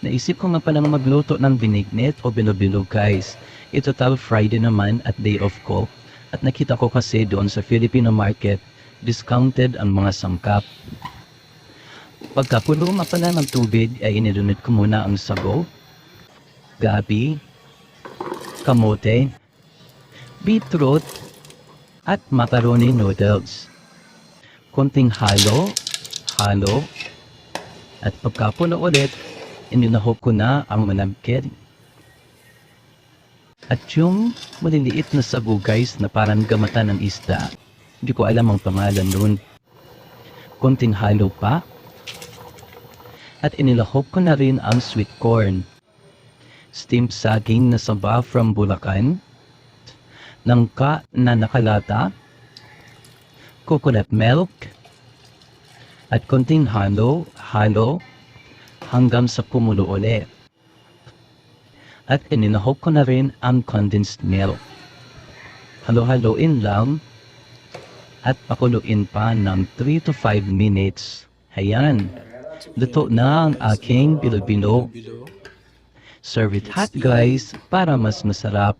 Naisip ko nga palang magluto ng binignet o binubilog guys. Ito tal Friday naman at day off ko. At nakita ko kasi doon sa Filipino market, discounted ang mga sangkap. Pagkapulo nga pala ng tubig ay inilunod ko muna ang sago, gabi, kamote, beetroot, at macaroni noodles. Konting halo, halo, at pagkapuno ulit, ininahog ko na ang manamkit. At yung maliliit na sago guys na parang gamatan ng isda, hindi ko alam ang pangalan nun. Konting halo pa. At inilahok ko na rin ang sweet corn. Steamed saging na saba from Bulacan. Nangka na nakalata. Coconut milk. At konting halo, halo, hanggang sa pumulo ulit. At ininahok ko na rin ang condensed milk. Halo-haloin lang at pakuluin pa ng 3 to 5 minutes. Ayan, luto na ang aking bilo-bilo. Serve it hot guys para mas masarap.